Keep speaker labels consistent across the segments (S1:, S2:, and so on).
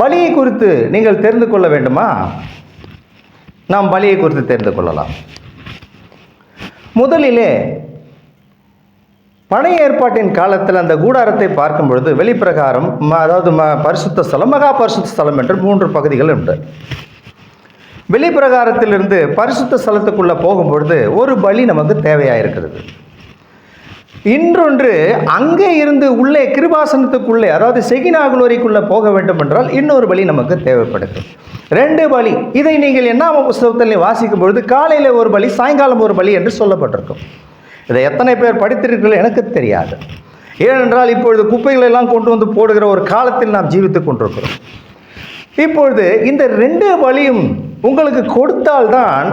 S1: பலியை குறித்து நீங்கள் தெரிந்து கொள்ள வேண்டுமா? நாம் பலியை குறித்து தெரிந்து கொள்ளலாம். முதலிலே பழைய ஏற்பாட்டின் காலத்தில் அந்த கூடாரத்தை பார்க்கும் பொழுது வெளிப்பிரகாரம் அதாவது ம பரிசுத்த ஸ்தலம் மகா பரிசுத்த ஸ்தலம் என்று மூன்று பகுதிகள் உண்டு. வெளிப்பிரகாரத்திலிருந்து பரிசுத்த ஸ்தலத்துக்குள்ளே போகும்பொழுது ஒரு பலி நமக்கு தேவையாக இருக்கிறது இன்றொன்று அங்கே இருந்து உள்ளே கிருபாசனத்துக்குள்ளே அதாவது செகினாகுலோரிக்குள்ளே போக வேண்டும் என்றால் இன்னொரு வழி நமக்கு தேவைப்படுது ரெண்டு பலி. இதை நீங்கள் என்ன புஸ்தகத்தில் வாசிக்கும் பொழுது காலையில் ஒரு பலி சாயங்காலம் ஒரு பலி என்று சொல்லப்பட்டிருக்கும். இதை எத்தனை பேர் படித்திருக்கிறீர்கள் எனக்கு தெரியாது. ஏனென்றால் இப்பொழுது குப்பைகளை எல்லாம் கொண்டு வந்து போடுகிற ஒரு காலத்தில் நாம் ஜீவித்துக் கொண்டிருக்கிறோம். இப்பொழுது இந்த ரெண்டு வழியும் உங்களுக்கு கொடுத்தால்தான்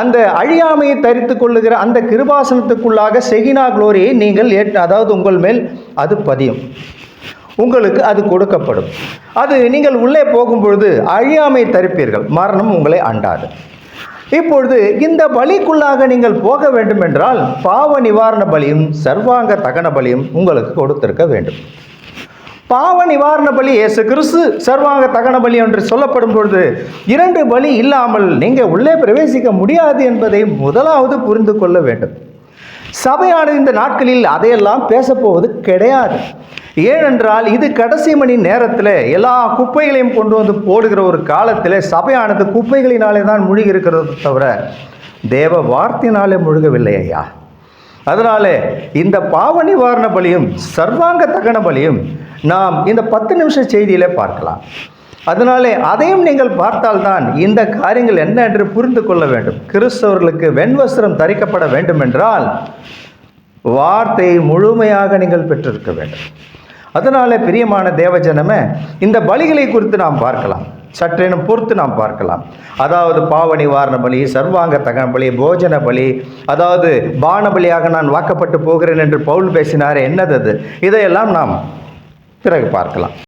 S1: அந்த அழியாமையை தரித்து கொள்ளுகிற அந்த கிருபாசனத்துக்குள்ளாக செகினா குளோரியை நீங்கள் ஏற்று அதாவது உங்கள் மேல் அது பதியும். உங்களுக்கு அது கொடுக்கப்படும். அது நீங்கள் உள்ளே போகும்பொழுது அழியாமை தரிப்பீர்கள். மரணம் உங்களை அண்டாது. இப்பொழுது இந்த பலிக்குள்ளாக நீங்கள் போக வேண்டும் என்றால் பாவ நிவாரண பலியும் சர்வாங்க தகன பலியும் உங்களுக்கு கொடுத்திருக்க வேண்டும். பாவ நிவாரண பலி இயேசு கிறிஸ்து சர்வாங்க தகன பலி என்று சொல்லப்படும் பொழுது இரண்டு பலி இல்லாமல் நீங்கள் உள்ளே பிரவேசிக்க முடியாது என்பதை முதலாவது புரிந்து கொள்ள வேண்டும். சபையானது இந்த நாட்களில் அதையெல்லாம் பேசப்போவது கிடையாது. ஏனென்றால் இது கடைசி மணி நேரத்தில் எல்லா குப்பைகளையும் கொண்டு வந்து போடுகிற ஒரு காலத்தில் சபையானது குப்பைகளினாலே தான் மூழ்கி இருக்கிறது தவிர தேவ வார்த்தையினாலே முழுகவில்லை ஐயா. அதனாலே இந்த பாவ நிவாரண பலியும் சர்வாங்க தகன பலியும் நாம் இந்த பத்து நிமிஷ செய்தியிலே பார்க்கலாம். அதனாலே அதையும் நீங்கள் பார்த்தால்தான் இந்த காரியங்கள் என்ன என்று புரிந்து கொள்ள வேண்டும். கிறிஸ்தவர்களுக்கு வெண்வஸ்திரம் தரிக்கப்பட வேண்டும் என்றால் வார்த்தையை முழுமையாக நீங்கள் பெற்றிருக்க வேண்டும். அதனாலே பிரியமான தேவஜனமே இந்த பலிகளை குறித்து நாம் பார்க்கலாம். சற்றேனும் பொறுத்து நாம் பார்க்கலாம். அதாவது பாவ நிவாரண பலி சர்வாங்க தகன பலி போஜன பலி அதாவது பான பலியாக நான் வாக்கப்பட்டு போகிறேன் என்று பவுல் பேசினாரே என்னது அது? இதையெல்லாம் நாம் பிறகு பார்க்கலாம்.